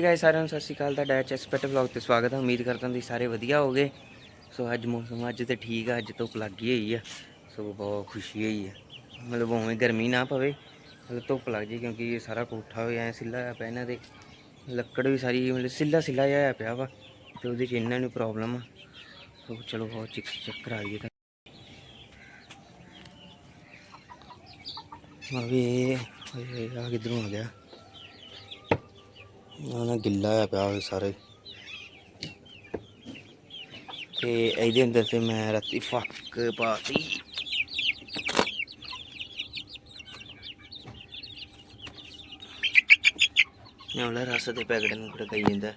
ਠੀਕ ਹੈ ਸਾਰਿਆਂ ਨੂੰ ਸਤਿ ਸ਼੍ਰੀ ਅਕਾਲ, ਤੁਹਾਡਾ ਐਚ ਐਸਪੈਟ ਵਲੌਗ ਤੇ ਸਵਾਗਤ ਹੈ ਉਮੀਦ ਕਰਦਾ ਹਾਂ ਤੁਸੀਂ ਸਾਰੇ ਵਧੀਆ ਹੋਗੇ ਸੋ ਅੱਜ ਮੌਸਮ ਅੱਜ ਤੇ ਠੀਕ ਆ, ਅੱਜ ਧੁੱਪ ਲੱਗੀ ਹੋਈ ਆ। ਸੋ ਬਹੁਤ ਖੁਸ਼ੀ ਹੋਈ ਆ। ਮਤਲਬ ਉਵੇਂ ਗਰਮੀ ਨਾ ਪਵੇ, ਮਤਲਬ ਧੁੱਪ ਲੱਗ ਜੇ ਕਿਉਂਕਿ ਇਹ ਸਾਰਾ ਕੋਠਾ ਹੋਇਆ, ਐ ਸਿੱਲਾ ਹੋਇਆ ਪਿਆ ਇਹਨਾਂ ਦੇ। ਲੱਕੜ ਵੀ ਸਾਰੀ, ਮਤਲਬ ਸਿੱਲਾ ਸਿੱਲਾ ਜਿਹਾ ਪਿਆ ਵਾ ਤੇ ਉਹਦੇ ਚ ਇਹਨਾਂ ਨੂੰ ਪ੍ਰੋਬਲਮ ਆ। ਸੋ ਚਲੋ ਬਹੁਤ ਚਿਕ ਚੱਕਰ ਆ ਗਈ ਤਾਂ। ਆ ਵੀ ਆ ਕਿੱਧਰੋਂ ਆ ਗਿਆ? ਨਾ ਗਿੱਲਾ ਹੋਇਆ ਪਿਆ ਸਾਰੇ। ਤੇ ਇਹਦੇ ਅੰਦਰ ਤੇ ਮੈਂ ਰਾਤੀ ਫੱਕ ਪਾਤੀ। ਨਾਲੇ ਰਸ ਦੇ ਪੈਕਟ ਨੂੰ ਖੜਕਾਈ ਜਾਂਦਾ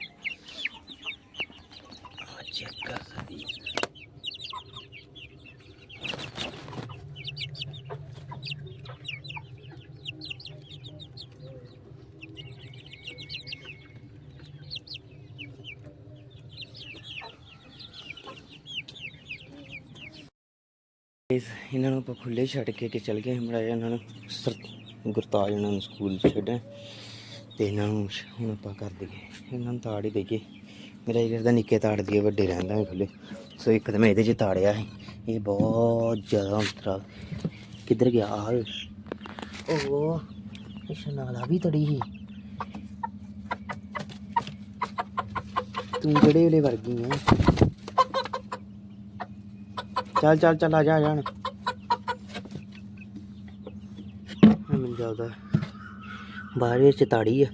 ਆ ਚੈੱਕ ਕਰ ਸਕਦੀ ਇਸ ਇਹਨਾਂ ਨੂੰ ਆਪਾਂ ਖੁੱਲੇ ਛੱਡ ਕੇ ਕਿ ਚਲ ਗਏ ਮੜਾ ਇਹਨਾਂ ਨੂੰ ਸਰ- ਗੁਰਤਾਜ ਇਹਨਾਂ ਨੂੰ ਸਕੂਲ ਛੱਡਣ ਤੇ ਇਹਨਾਂ ਨੂੰ ਹੁਣ ਆਪਾਂ ਕਰ ਦਈਏ। ਇਹਨਾਂ ਨੂੰ ਤਾੜ ਹੀ ਦਈਏ। ਮੇਰਾ ਇਹ ਕਰਦਾ ਨਿੱਕੇ ਤਾੜ ਦਈਏ ਵੱਡੇ ਰਹਿੰਦਾ ਵੀ ਖੁੱਲੇ ਸੋ ਇੱਕ ਤਾਂ ਮੈਂ ਇਹਦੇ 'ਚ ਤਾੜਿਆ ਸੀ। ਇਹ ਬਹੁਤ ਜ਼ਿਆਦਾ ਉਤਰਾ ਕਿੱਧਰ ਗਿਆ? ਆ ਓਹ, ਇਹ ਨਾਲਾ ਵੀ ਤੜੀ ਸੀ। ਤੂੰ ਜਿਹੜੇ ਵੇਲੇ ਵਰਗੀ ਹੈ ਚੱਲ ਚੱਲ ਚੱਲ, ਆ ਜਾ ਆ ਜਾ ਮੈਨੂੰ ਜਾਉਦਾ ਬਾਹਰ ਵਿੱਚ ਤਾੜੀ ਆ।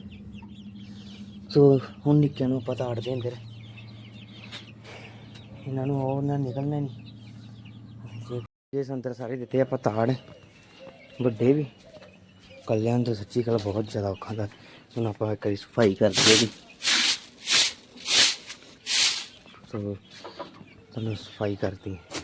ਸੋ ਹੁਣ ਨਿੱਕਿਆਂ ਨੂੰ ਆਪਾਂ ਤਾੜਦੇ ਅੰਦਰ। ਇਹਨਾਂ ਨੂੰ ਉਹ ਨਾ ਨਿਕਲਣਾ ਨਹੀਂ। ਜੇ ਜੇ ਸੰਤਰ ਸਾਰੇ ਦਿੱਤੇ ਆਪਾਂ ਤਾੜ। ਵੱਡੇ ਵੀ। ਕਲਿਆਂ ਅੰਦਰ ਸੱਚੀ ਗੱਲ ਬਹੁਤ ਜ਼ਿਆਦਾ ਔਖਾ ਦਾ ਹੁਣ ਆਪਾਂ ਕਰੀ ਸਫ਼ਾਈ ਕਰਦੇ ਦੀ ਸੋ ਤੁਹਾਨੂੰ ਸਫ਼ਾਈ ਕਰਦੀ ਹਾਂ।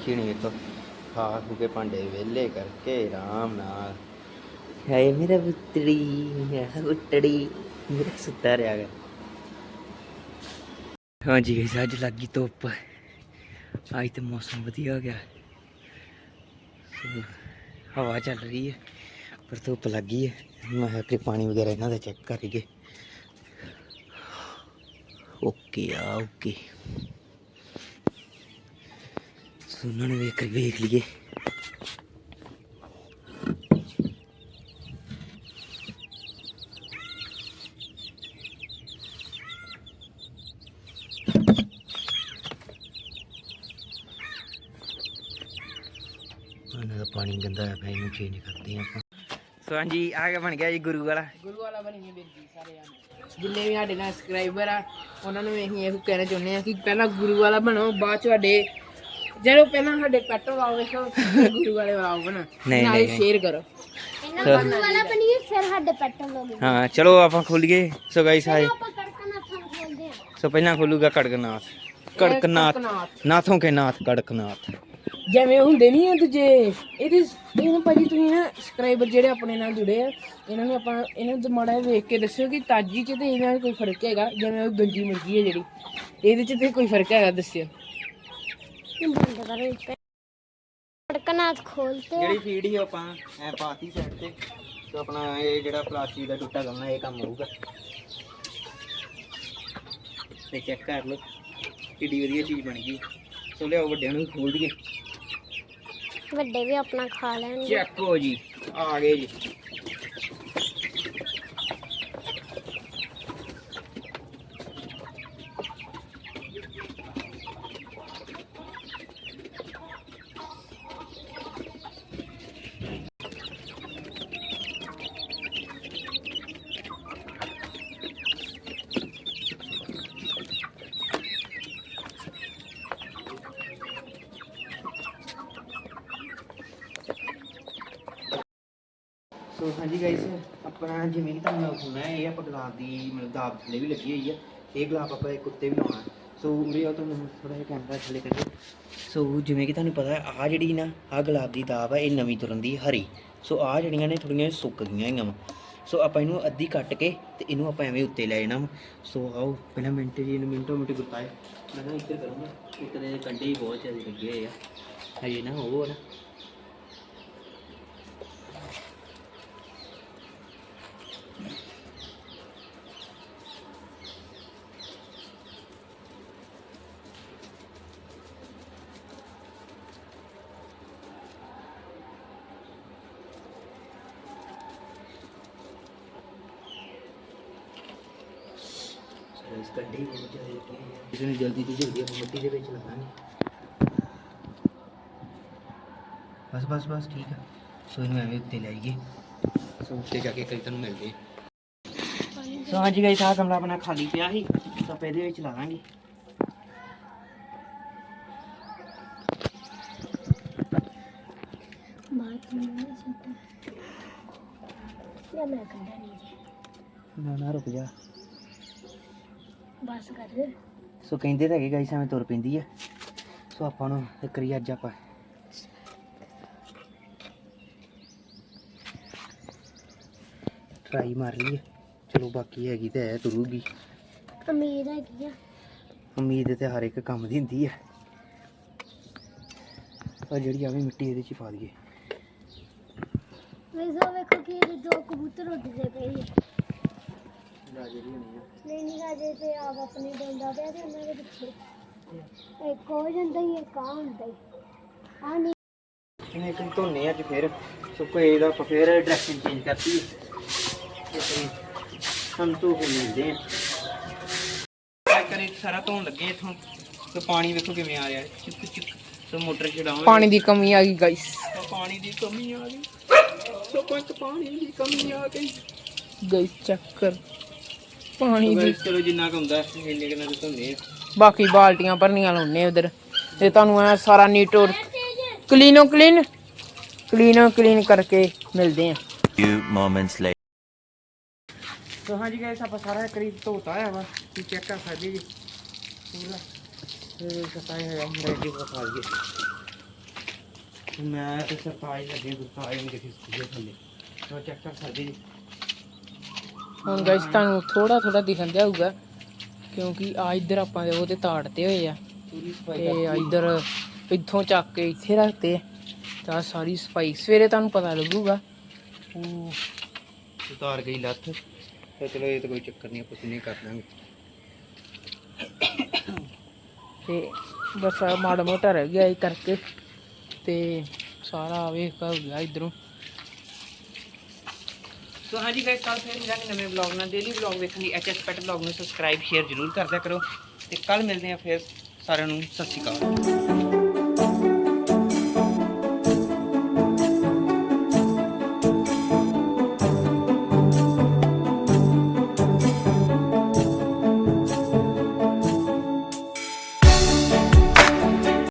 ਖੀਣੀ ਤੋਂ ਖਾ ਖੂ ਕੇ ਭਾਂਡੇ ਵਿਹਲੇ ਕਰਕੇ ਆਰਾਮ ਨਾਲ ਹਾਏ ਮੇਰਾ ਪੁੱਤੜੀ ਮੇਰਾ ਪੁੱਤੜੀ ਮੇਰਾ ਸੁੱਤਾ ਰਿਹਾ ਗਾ ਹਾਂਜੀ ਗਾਇਸ ਅੱਜ ਲੱਗੀ ਧੁੱਪ ਅੱਜ ਤੇ ਮੌਸਮ ਵਧੀਆ ਹੋ ਗਿਆ ਸੋ, ਹਵਾ ਚੱਲ ਰਹੀ ਹੈ ਪਰ ਧੁੱਪ ਲੱਗੀ ਹੈ ਮੈਂ ਕਿਹਾ ਕਿ ਪਾਣੀ ਵਗੈਰਾ ਇਹਨਾਂ ਦਾ ਚੈੱਕ ਕਰੀਏ ਓਕੇ ਆ ਓਕੇ ਸੋ ਉਹਨਾਂ ਨੇ ਵੇਖ ਵੇਖ ਲਈਏ। ਉਹਨਾਂ ਦਾ ਪਾਣੀ ਗੰਦਾ ਹੈ ਭਾਈ ਨੂੰ ਚੇਂਜ ਕਰਦੇ ਹਾਂ ਆਪਾਂ। ਸੋ ਹਾਂਜੀ ਆ ਗਿਆ ਬਣ ਗਿਆ ਜੀ ਗੁਰੂ ਵਾਲਾ। ਗੁਰੂ ਵਾਲਾ ਬਣੀਏ ਵੀਰ ਜੀ ਸਾਰੇ ਜਾਣੇ। ਜਿੰਨੇ ਵੀ ਸਾਡੇ ਨਾਲ ਸਬਸਕ੍ਰਾਈਬਰ ਆ ਉਹਨਾਂ ਨੂੰ ਅਸੀਂ ਇਹ ਕਹਿਣਾ ਚਾਹੁੰਦੇ ਆ ਕਿ ਪਹਿਲਾਂ ਗੁਰੂ ਵਾਲਾ ਬਣੋ ਬਾਅਦ ਚ ਸਾਡੇ ਜਦੋਂ ਪਹਿਲਾਂ ਸਾਡੇ ਪੈਟ ਵਾਲਾ ਵੇਖੋ ਗੁਰੂ ਵਾਲੇ ਵਾਲਾ ਬਣੋ। ਨਹੀਂ, ਨਾਲੇ ਨਹੀਂ। ਸ਼ੇਅਰ ਕਰੋ। ਸੋ- ਵਾਲਾ ਪਨੀਰ ਫਿਰ ਸਾਡੇ ਪੈਟਰਨ ਲੋਗੇ ਹਾਂ ਚਲੋ ਆਪਾਂ ਖੋਲੀਏ। ਸੋ ਆਪਾਂ ਥਾਂ ਖੋਲਦੇ ਆ ਸੋ ਪਹਿਲਾਂ ਖੋਲੂਗਾ ਕੜਕਨਾਥ। ਕੜਕਨਾਥ। ਕੜਕਨਾਥ। ਨਾਥੋਂ ਕੇ ਨਾਥ ਕੜਕਨਾਥ। ਜਿਵੇਂ ਹੁੰਦੇ ਨਹੀਂ ਆ ਦੂਜੇ ਇਹਦੇ ਇਹਨੂੰ ਭਾਜੀ ਤੁਸੀਂ ਨਾ ਸਬਸਕ੍ਰਾਈਬਰ ਜਿਹੜੇ ਆਪਣੇ ਨਾਲ ਜੁੜੇ ਆ ਇਹਨਾਂ ਨੂੰ ਆਪਾਂ ਇਹਨਾਂ ਨੂੰ ਮਾੜਾ ਜਿਹਾ ਵੇਖ ਕੇ ਦੱਸਿਓ ਕਿ ਤਾਜੀ ਚ ਤੇ ਇਹਨਾਂ ਨਾਲ ਕੋਈ ਫ਼ਰਕ ਹੈਗਾ ਜਿਵੇਂ ਉਹ ਗੰਜੀ ਮੁਰਗੀ ਹੈ ਜਿਹੜੀ। ਇਹਦੇ ਚ ਤੇ ਕੋਈ ਫ਼ਰਕ ਹੈਗਾ ਦੱਸਿਓ। ਬੰਦ ਕਰੋ ਇੱਥੇ ਪੜਕਣਾ ਖੋਲਤੇ ਜਿਹੜੀ ਫੀਡ ਹੀ ਆਪਾਂ ਐ ਪਾਤੀ ਸਾਈਡ ਤੇ ਤੇ ਆਪਣਾ ਇਹ ਜਿਹੜਾ ਪਲਾਸਟਿਕ ਦਾ ਟੁੱਟਾ ਕਰਨਾ ਇਹ ਕੰਮ ਹੋਊਗਾ। ਤੇ ਚੈੱਕ ਕਰ ਲਓ ਕਿੱਡੀ ਵਧੀਆ ਚੀਜ਼ ਬਣ ਗਈ। ਸੋ ਲਿਆਓ ਵੱਡਿਆਂ ਨੂੰ ਵੀ ਖੋਲ ਦਈਏ। ਵੱਡੇ ਵੀ ਆਪਣਾ ਖਾ ਲੈਣਗੇ। ਚੈੱਕ ਹੋ ਜੀ ਆ ਗਏ ਜੀ। ਹਾਂਜੀ ਗਾਇਸ ਆਪਣਾ ਜਿਵੇਂ ਕਿ ਤੁਹਾਨੂੰ ਸੁਣਿਆ, ਇਹ ਆਪਾਂ ਗੁਲਾਬ ਦੀ, ਮਤਲਬ ਦਾਬ ਥੱਲੇ ਵੀ ਲੱਗੀ ਹੋਈ ਆ। ਇਹ ਗੁਲਾਬ ਆਪਾਂ ਇੱਕ ਉੱਤੇ ਵੀ ਲਾਉਣਾ ਸੋ ਉਰੇ ਆ ਤੁਹਾਨੂੰ ਥੋੜਾ ਜਿਹਾ ਕੈਮਰਾ ਥੱਲੇ ਕਰਿਓ ਸੋ ਜਿਵੇਂ ਕਿ ਤੁਹਾਨੂੰ ਪਤਾ ਆਹ ਜਿਹੜੀ ਨਾ, ਆਹ ਗੁਲਾਬ ਦੀ ਦਾਬ ਆ, ਇਹ ਨਵੀਂ ਤੁਰਨ ਦੀ ਹਰੀ। ਸੋ ਆਹ ਜਿਹੜੀਆਂ ਨੇ ਥੋੜੀਆਂ ਸੁੱਕ ਗਈਆਂ ਹੈਗੀਆਂ ਵਾ। ਸੋ ਆਪਾਂ ਇਹਨੂੰ ਅੱਧੀ ਕੱਟ ਕੇ ਤੇ ਇਹਨੂੰ ਆਪਾਂ ਐਵੇਂ ਉੱਤੇ ਲੈ ਜਾਣਾ ਵਾ। ਸੋ ਆਓ, ਪਹਿਲਾਂ ਮਿੰਟ ਜੀ, ਇਹਨੂੰ ਮਿੰਟੋ ਮਿੰਟ ਗੁੱਤਾਏ ਮੈਂ ਨਾ ਇੱਧਰ ਕਰੂੰਗਾ। ਇੱਕ ਦੇ ਕੰਡੇ ਹੀ ਬਹੁਤ ਜ਼ਿਆਦਾ ਲੱਗੇ ਹੋਏ ਆ। ਹਜੇ ਨਾ ਉਹ ਨਾ। ਇਸ ਗੱਡੀ ਬਹੁਤ ਜ਼ਿਆਦਾ ਲੱਗੀ ਹੋਈ ਹੈ। ਇਸ ਨੂੰ ਜਲਦੀ ਤੋਂ ਜਲਦੀ ਆਪਾਂ ਮਿੱਟੀ ਦੇ ਵਿੱਚ ਲਾਵਾਂਗੇ ਬਸ ਬਸ ਬਸ ਠੀਕ ਆ ਸੋ ਇਹਨੂੰ ਐਵੇਂ ਉੱਤੇ ਲਾਈਏ ਸੋ ਉੱਤੇ ਜਾ ਕੇ ਕਈ ਤੁਹਾਨੂੰ ਮਿਲਦੇ ਸੋ ਹਾਂਜੀ ਗਾਇਸ ਆਹ ਕਮਰਾ ਆਪਣਾ ਖਾਲੀ ਪਿਆ ਸੀ। ਤਾਂ ਇਹਦੇ ਵਿੱਚ ਲਾਵਾਂਗੇ ਬਾਤ ਨਹੀਂ ਸੁਣਦਾ ਯਾ ਮੈਂ ਕੰਡਾ ਨਹੀਂ ਜੀ ਨਾ ਨਾ ਰੁਕ ਜਾ। ਬਸ ਕਰ ਸੋ ਕਹਿੰਦੇ ਤਾਂ ਹੈਗੇ ਗਾਇਸ ਐਵੇਂ ਤੁਰ ਪੈਂਦੀ ਆ। ਸੋ ਆਪਾਂ ਨੂੰ ਇੱਕ ਵਾਰੀ ਅੱਜ ਆਪਾਂ ਟਰਾਈ ਮਾਰ ਲਈਏ। ਚਲੋ ਬਾਕੀ ਹੈਗੀ ਤਾਂ ਹੈ ਤੁਰੂਗੀ। ਅਮੀਰ ਹੈਗੀ ਆ। ਉਮੀਦ ਤੇ ਹਰ ਇੱਕ ਕੰਮ ਦੀ ਹੁੰਦੀ ਹੈ ਆ ਜਿਹੜੀ ਆਵੇ ਮਿੱਟੀ ਇਹਦੇ ਚ ਹੀ ਪਾ ਦਈਏ। ਵੈਸੇ ਵੇਖੋ ਕਿ ਇਹਦੇ ਦੋ ਕਬੂਤਰ ਉੱਡਦੇ ਪਏ ਹੋਣੀ ਆ। ਨਹੀਂ ਨਹੀਂ ਹਜੇ ਤੇ ਆਪ ਆਪਣੀ ਡੰਡਾ ਪਿਆ ਤੇ ਉਹਨਾਂ ਦੇ ਪਿੱਛੇ। ਇੱਕ ਹੋ ਜਾਂਦਾ ਹੀ ਇੱਕ ਆ ਹੁੰਦਾ ਹੀ। ਆ ਨਹੀਂ। ਇਹਨੇ ਇੱਕ ਧੋਨੇ ਅੱਜ ਫਿਰ। ਸੋ ਕੋਈ ਇਹਦਾ ਆਪਾਂ ਫਿਰ ਡਾਇਰੈਕਸ਼ਨ ਚੇਂਜ ਕਰਤੀ। ਤੇ ਹਮ ਤੋਂ ਫਿਰ ਮਿਲਦੇ ਆ। ਕਰੇ ਸਾਰਾ ਧੋਣ ਲੱਗੇ ਇਥੋਂ। ਤੇ ਪਾਣੀ ਵੇਖੋ ਕਿਵੇਂ ਆ ਰਿਹਾ। ਚਿੱਕ ਚਿੱਕ। ਸੋ ਮੋਟਰ ਚੜਾਵਾਂਗੇ ਪਾਣੀ ਦੀ ਕਮੀ ਆ ਗਈ ਗਾਇਸ ਤਾਂ ਪਾਣੀ ਦੀ ਕਮੀ ਆ ਗਈ। ਸੋ ਪੰਕ ਪਾਣੀ ਦੀ ਕਮੀ ਆ ਗਈ। ਗਾਇਸ ਚੈੱਕ ਕਰ। ਪਾਣੀ ਦੀ। ਚਲੋ ਜਿੰਨਾ ਕੁ ਹੁੰਦਾ ਇੰਨੇ ਕਿੰਨਾ ਕੁ ਧੋਨੇ ਆ। ਬਾਕੀ ਬਾਲਟੀਆਂ ਭਰਨੀਆਂ ਲਾਉਨੇ ਉਧਰ। ਤੇ ਤੁਹਾਨੂੰ ਐ ਸਾਰਾ ਨੀਟ ਔਰ ਕਲੀਨੋ ਕਲੀਨ ਕਲੀਨੋ ਕਲੀਨ ਕਰਕੇ ਮਿਲਦੇ ਆ। Few moments later. ਸੋ ਹਾਂਜੀ ਗਾਇਸ ਆਪਾਂ ਸਾਰਾ ਕਰੀਬ ਧੋਤਾ ਆ ਵਾ ਤੁਸੀਂ ਚੈੱਕ ਕਰ ਸਕਦੇ ਜੀ। ਪੂਰਾ। ਇਹ ਸਤਾਈ ਹੋਇਆ ਹੁੰਦਾ ਜੀ ਖਾ ਲਈਏ। ਮੈਂ ਤੇ ਸਤਾਈ ਲੱਗੇ ਗੁੱਸਾ ਨਹੀਂ ਦੇਖੀ ਸਕੂਲ ਥੱਲੇ ਸੋ ਚੈੱਕ ਕਰ ਸਕਦੇ ਜੀ। ਹੁਣ ਗਾਇਸ ਤੁਹਾਨੂੰ ਥੋੜਾ ਥੋੜਾ ਦਿਖਣ ਦਿਆ ਹੋਊਗਾ ਕਿਉਂਕਿ ਆ ਇੱਧਰ ਆਪਾਂ ਦੇ ਉਹਦੇ ਤਾੜਤੇ ਹੋਏ ਆ। ਤੇ ਇੱਧਰ ਇੱਥੋਂ ਚੱਕ ਕੇ ਇੱਥੇ ਰੱਖਤੇ ਤਾਂ ਸਾਰੀ ਸਫ਼ਾਈ ਸਵੇਰੇ ਤੁਹਾਨੂੰ ਪਤਾ ਲੱਗੂਗਾ। ਉਹ ਉਤਾਰ ਗਈ ਲੱਥ ਤੇ ਚਲੋ ਇਹ ਤਾਂ ਕੋਈ ਚੱਕਰ ਨਹੀਂ ਆਪਾਂ ਕਿੰਨੇ ਕਰ ਦਾਂਗੇ। ਤੇ ਬਸ ਮਾੜਾ ਮੋਟਾ ਰਹਿ ਗਿਆ ਇਹ ਕਰਕੇ। ਤੇ ਸਾਰਾ ਵੇਖ ਹੋ ਗਿਆ ਇਧਰੋਂ। ਸੋ ਹਾਂਜੀ ਗਾਇਸ ਕੱਲ ਫੇਰ ਮਿਲਾਂਗੇ ਨਵੇਂ ਵਲੌਗ ਨਾਲ। ਡੇਲੀ ਵਲੌਗ ਵੇਖਣ ਲਈ ਐਚਐਸ ਪੈਟ ਵਲੌਗ ਨੂੰ ਸਬਸਕ੍ਰਾਈਬ ਸ਼ੇਅਰ ਜ਼ਰੂਰ ਕਰਦਿਆ ਕਰੋ। ਤੇ ਕੱਲ ਮਿਲਦੇ ਆ ਫੇਰ ਸਾਰਿਆਂ ਨੂੰ, ਸਤਿ ਸ਼੍ਰੀ ਅਕਾਲ।